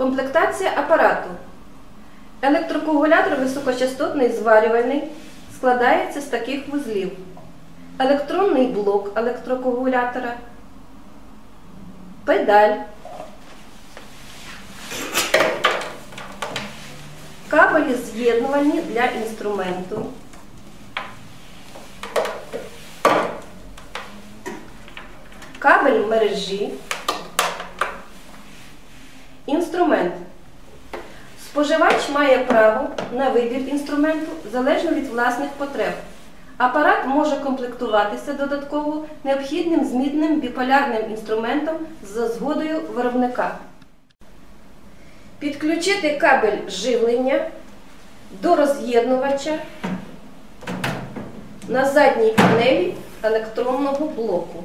Комплектація апарату. Електрокоагулятор високочастотний зварювальний складається з таких вузлів. Електронний блок електрокоагулятора, педаль, кабелі з'єднувальні для інструменту, кабель мережі, інструмент. Споживач має право на вибір інструменту залежно від власних потреб. Апарат може комплектуватися додатково необхідним змінним біполярним інструментом за згодою виробника. Підключити кабель живлення до роз'єднувача на задній панелі електронного блоку.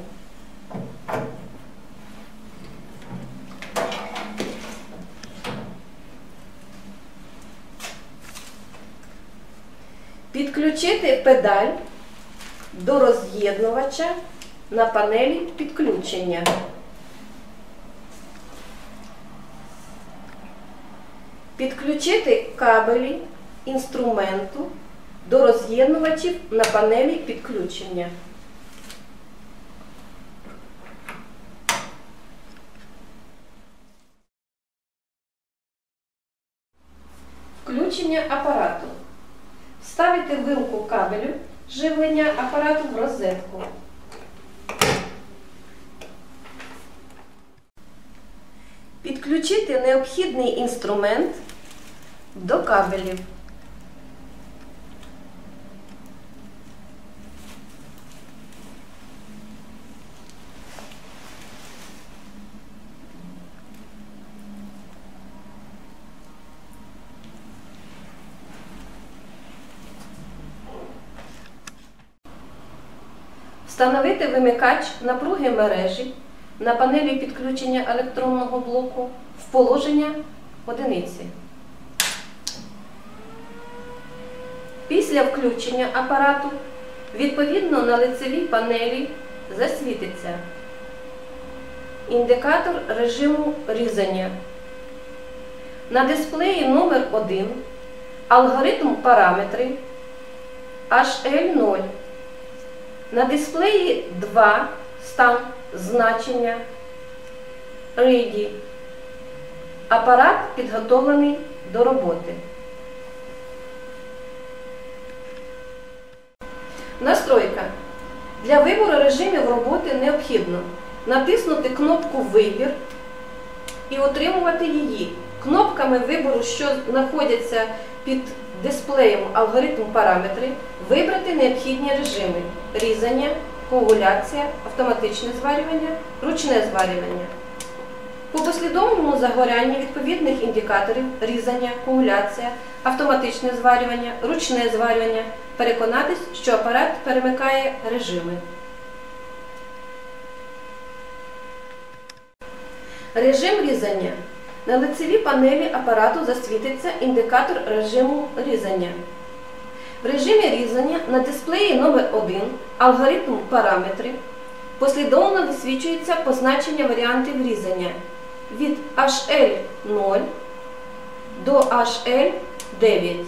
Підключити педаль до роз'єднувача на панелі підключення. Підключити кабелі інструменту до роз'єднувачів на панелі підключення. Включення апарату. Вставити вилку кабелю живлення апарату в розетку. Підключити необхідний інструмент до кабелів. Встановити вимикач напруги мережі на панелі підключення електронного блоку в положення одиниці. Після включення апарату відповідно на лицевій панелі засвітиться індикатор режиму різання. На дисплеї номер 1 алгоритм параметри HL0. На дисплеї 2 стан значення Ready. Апарат підготовлений до роботи. Настройка. Для вибору режимів роботи необхідно натиснути кнопку Вибір і отримувати її. Кнопками вибору, що знаходяться під дисплеєм алгоритм параметри, вибрати необхідні режими різання, коагуляція, автоматичне зварювання, ручне зварювання. По послідовному загорянні відповідних індикаторів різання, коагуляція, автоматичне зварювання, ручне зварювання переконатись, що апарат перемикає режими. Режим різання. На лицевій панелі апарату засвітиться індикатор режиму різання. В режимі різання на дисплеї номер 1 алгоритм параметри послідовно висвічується позначення варіантів різання від HL0 до HL9.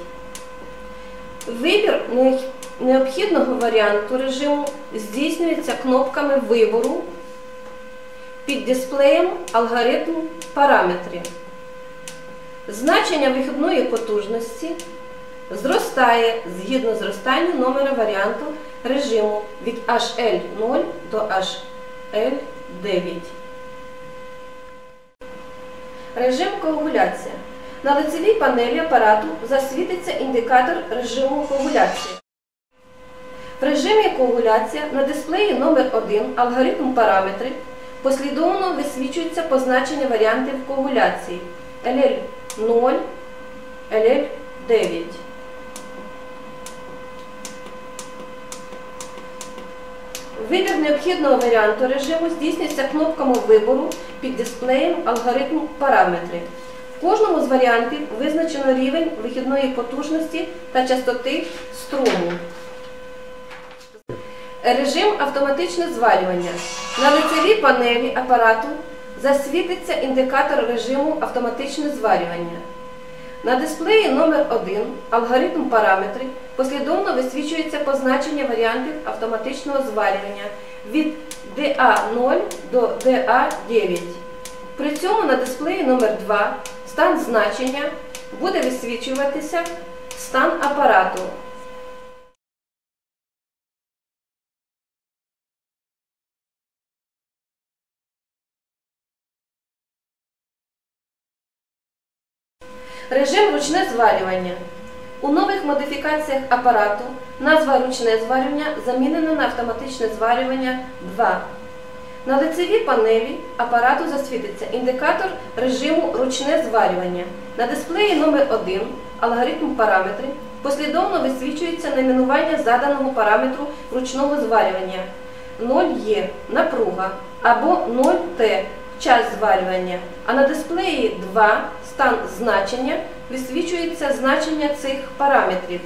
Вибір необхідного варіанту режиму здійснюється кнопками вибору під дисплеєм алгоритм параметри. Значення вихідної потужності зростає згідно зростання номера варіанту режиму від HL0 до HL9. Режим коагуляція. На лицевій панелі апарату засвітиться індикатор режиму коагуляції. В режимі коагуляція на дисплеї номер 1 алгоритм параметри послідовно висвічується позначення варіантів коагуляції LL0, LL9. Вибір необхідного варіанту режиму здійснюється кнопками вибору під дисплеєм алгоритм параметри. В кожному з варіантів визначено рівень вихідної потужності та частоти струму. Режим автоматичне зварювання. На лицевій панелі апарату засвітиться індикатор режиму автоматичне зварювання. На дисплеї номер 1 алгоритм параметри послідовно висвічується позначення варіантів автоматичного зварювання від DA0 до DA9. При цьому на дисплеї номер 2 стан значення буде висвічуватися стан апарату. Режим ручне зварювання. У нових модифікаціях апарату назва ручне зварювання замінена на автоматичне зварювання 2. На лицевій панелі апарату засвітиться індикатор режиму ручне зварювання. На дисплеї номер 1 алгоритм параметри послідовно висвічується найменування заданого параметру ручного зварювання 0Е напруга або 0Т час зварювання, а на дисплеї 2 стан значення висвічується значення цих параметрів,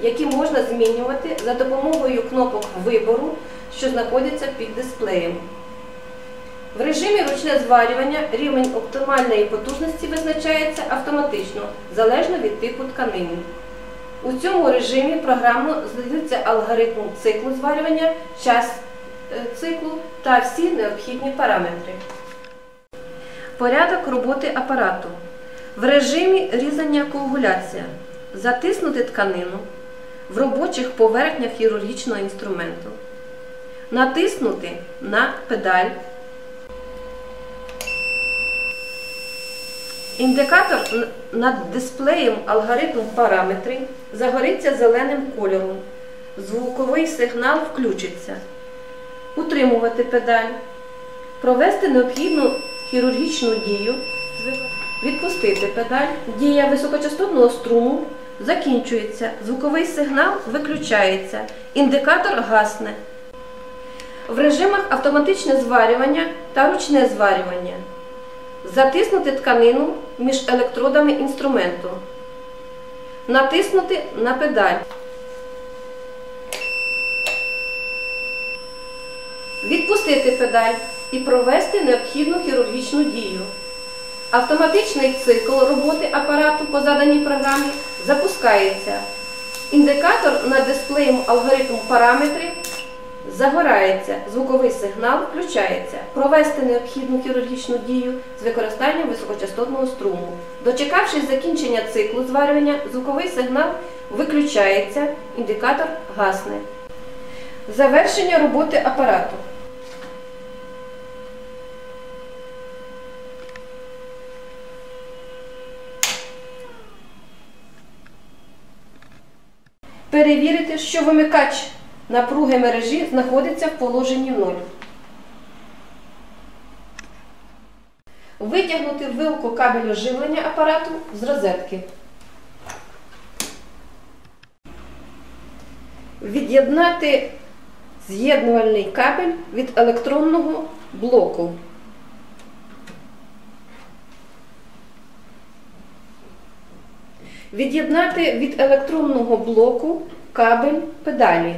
які можна змінювати за допомогою кнопок вибору, що знаходяться під дисплеєм. В режимі ручне зварювання рівень оптимальної потужності визначається автоматично, залежно від типу тканини. У цьому режимі програмно здаються алгоритм циклу зварювання, час е, циклу та всі необхідні параметри. Порядок роботи апарату. В режимі різання коагуляція. Затиснути тканину в робочих поверхнях хірургічного інструменту. Натиснути на педаль. Індикатор над дисплеєм алгоритм параметри загориться зеленим кольором. Звуковий сигнал включиться. Утримувати педаль. Провести необхідну хірургічну дію. Відпустити педаль. Дія високочастотного струму закінчується. Звуковий сигнал виключається. Індикатор гасне. В режимах автоматичне зварювання та ручне зварювання. Затиснути тканину між електродами інструменту. Натиснути на педаль. Відпустити педаль і провести необхідну хірургічну дію. Автоматичний цикл роботи апарату по заданій програмі запускається. Індикатор над дисплеєм алгоритму параметри загорається, звуковий сигнал включається. Провести необхідну хірургічну дію з використанням високочастотного струму. Дочекавшись закінчення циклу зварювання, звуковий сигнал виключається, індикатор гасне. Завершення роботи апарату. Перевірити, що вимикач напруги мережі знаходиться в положенні 0. Витягнути вилку кабелю живлення апарату з розетки. Від'єднати з'єднувальний кабель від електронного блоку. Від'єднати від електронного блоку кабель педалі.